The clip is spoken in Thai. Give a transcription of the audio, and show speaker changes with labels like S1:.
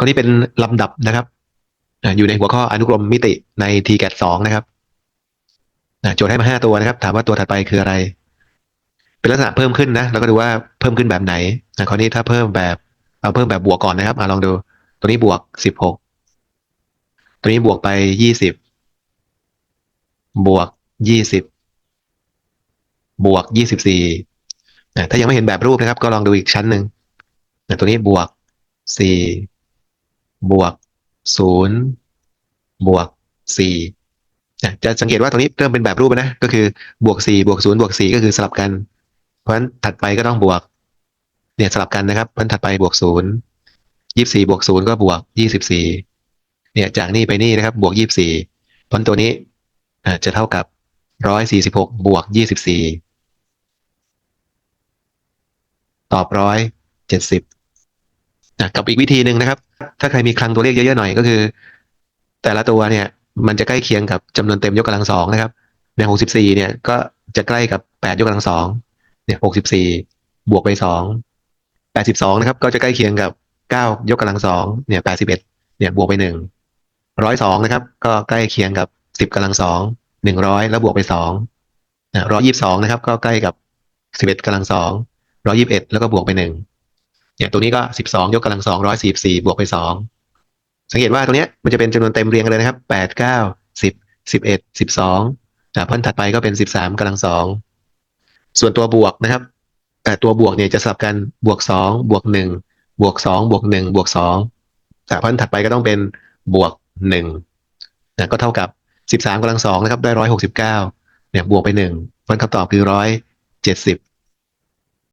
S1: ข้อนี้เป็นลำดับนะครับอยู่ในหัวข้ออนุกรมมิติใน t g a t 2นะครับโจทย์ให้มาห้าตัวนะครับ ถามว่าตัวถัดไปคืออะไร เป็นลักษณะเพิ่มขึ้นนะแล้วก็ดูว่าเพิ่มขึ้นแบบไหนอ่าข้อนี้ถ้าเพิ่มแบบเอาเพิ่มแบบบวกก่อนนะครับอ่าลองดู ตัวนี้บวกสิบหกตัวนี้บวกไปยี่สิบบวกยี่สิบบวกยี่สิบสี่ถ้ายังไม่เห็นแบบรูปนะครับ ก็ลองดูอีกชั้นหนึ่งตัวนี้บวกสี่ บวกศูนย์บวกสี่จะสังเกตว่าตรงนี้เริ่มเป็นแบบรูปนะ ก็คือบวกสี่บวกศูนย์บวกสี่ก็คือสลับกัน เพราะฉะนั้นถัดไปก็ต้องบวก เนี่ยสลับกันนะครับเพราะฉะนั้นถัดไปบวกศูนย์ยี่สี่บวกศูนย์ก็บวกยี่สิบสี่เนี่ยจากนี่ไปนี่นะครับ บวกยี่สิบสี่เพราะฉะนั้นตัวนี้จะเท่ากับร้อยสี่สิบหกบวกยี่สิบสี่ตอบร้อยเจ็ดสิบ กับอีกวิธีหนึ่งนะครับ ถ้าใครมีคลังตัวเลขเยอะๆหน่อยก็คือ แต่ละตัวเนี่ย มันจะใกล้เคียงกับจำนวนเต็มยกกำลังสองนะครับในหกสิบสี่เนี่ยก็จะใกล้กับแปดยกกำลังสองเนี่ยหกสิบสี่บวกไปสองแปดสิบสองนะครับ ก็จะใกล้เคียงกับเก้ายกกำลังสองเนี่ยแปดสิบเอ็ดเนี่ยบวกไปหนึ่งร้อยสองนะครับ ก็ใกล้เคียงกับสิบกำลังสองหนึ่งร้อยแล้วบวกไปสองร้อยยี่สิบสองนะครับ ก็ใกล้กับสิบเอ็ดกำลังสองร้อยยี่สิบเอ็ดแล้วก็บวกไปหนึ่ง เนี่ยตัวนี้ก็สิบสองยกกำลังสองร้อยสี่สี่บวกไปสองสังเกตว่าตัวเนี้ยมันจะเป็นจำนวนเต็มเรียงกันเลยนะครับแปดเก้าสิบสิบเอ็ดสิบสองอ่าพันถัดไปก็เป็นสิบสามกำลังสองส่วนตัวบวกนะครับแต่ตัวบวกเนี่ยจะสลับกันบวกสองบวกหนึ่งบวกสองบวกหนึ่งบวกสองแต่พันถัดไปก็ต้องเป็นบวกหนึ่งนะก็เท่ากับสิบสามกำลังสองนะครับได้ร้อยหกสิบเก้าเนี่ยบวกไปหนึ่งคำตอบคือร้อยเจ็ดสิบ